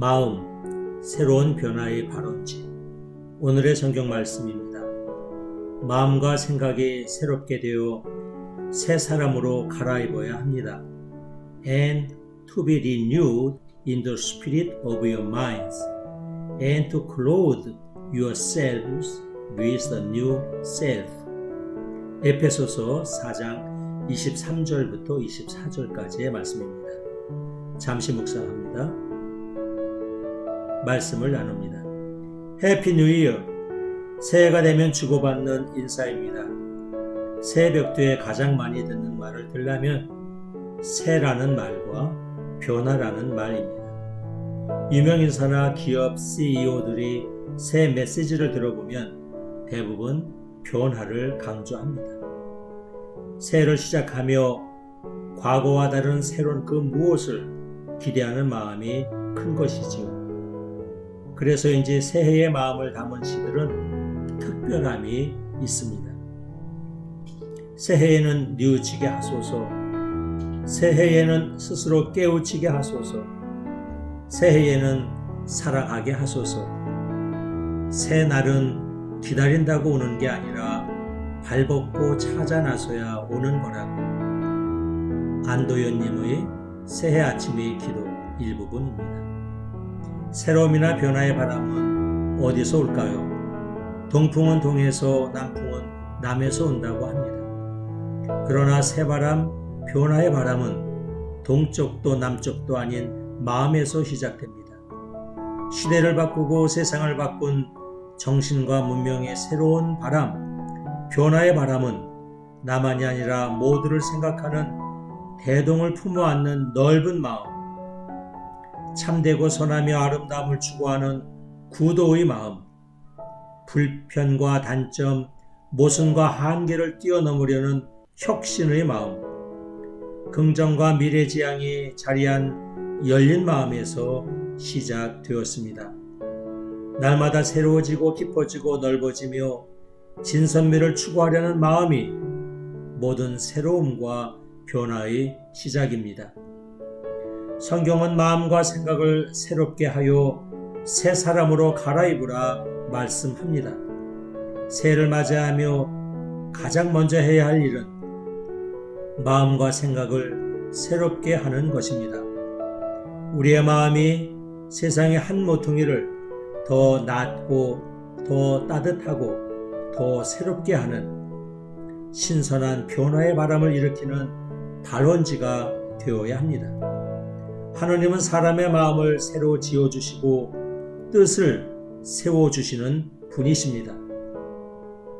마음, 새로운 변화의 발원지. 오늘의 성경 말씀입니다. 마음과 생각이 새롭게 되어 새 사람으로 갈아입어야 합니다. And to be renewed in the spirit of your minds, and to clothe yourselves with the new self. 에페소서 4장 23절부터 24절까지의 말씀입니다. 잠시 묵상합니다. 말씀을 나눕니다. 해피 뉴 이어! 새해가 되면 주고받는 인사입니다. 새벽도에 가장 많이 듣는 말을 들라면 새라는 말과 변화라는 말입니다. 유명인사나 기업 CEO들이 새 메시지를 들어보면 대부분 변화를 강조합니다. 새해를 시작하며 과거와 다른 새로운 그 무엇을 기대하는 마음이 큰 것이지요. 그래서인지 새해의 마음을 담은 시들은 특별함이 있습니다. 새해에는 뉘우치게 하소서, 새해에는 스스로 깨우치게 하소서, 새해에는 사랑하게 하소서, 새 날은 기다린다고 오는 게 아니라 발벗고 찾아 나서야 오는 거라고. 안도현님의 새해 아침의 기도 일부분입니다. 새로움이나 변화의 바람은 어디서 올까요? 동풍은 동에서 남풍은 남에서 온다고 합니다. 그러나 새바람, 변화의 바람은 동쪽도 남쪽도 아닌 마음에서 시작됩니다. 시대를 바꾸고 세상을 바꾼 정신과 문명의 새로운 바람, 변화의 바람은 나만이 아니라 모두를 생각하는 대동을 품어 안는 넓은 마음, 참되고 선하며 아름다움을 추구하는 구도의 마음, 불편과 단점, 모순과 한계를 뛰어넘으려는 혁신의 마음, 긍정과 미래지향이 자리한 열린 마음에서 시작되었습니다. 날마다 새로워지고 깊어지고 넓어지며 진선미를 추구하려는 마음이 모든 새로움과 변화의 시작입니다. 성경은 마음과 생각을 새롭게 하여 새 사람으로 갈아입으라 말씀합니다. 새해를 맞이하며 가장 먼저 해야 할 일은 마음과 생각을 새롭게 하는 것입니다. 우리의 마음이 세상의 한 모퉁이를 더 낮고 더 따뜻하고 더 새롭게 하는 신선한 변화의 바람을 일으키는 발원지가 되어야 합니다. 하느님은 사람의 마음을 새로 지어주시고 뜻을 세워주시는 분이십니다.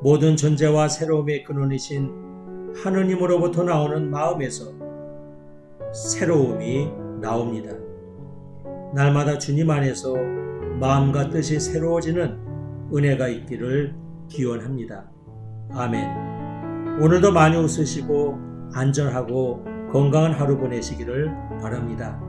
모든 존재와 새로움의 근원이신 하느님으로부터 나오는 마음에서 새로움이 나옵니다. 날마다 주님 안에서 마음과 뜻이 새로워지는 은혜가 있기를 기원합니다. 아멘. 오늘도 많이 웃으시고 안전하고 건강한 하루 보내시기를 바랍니다.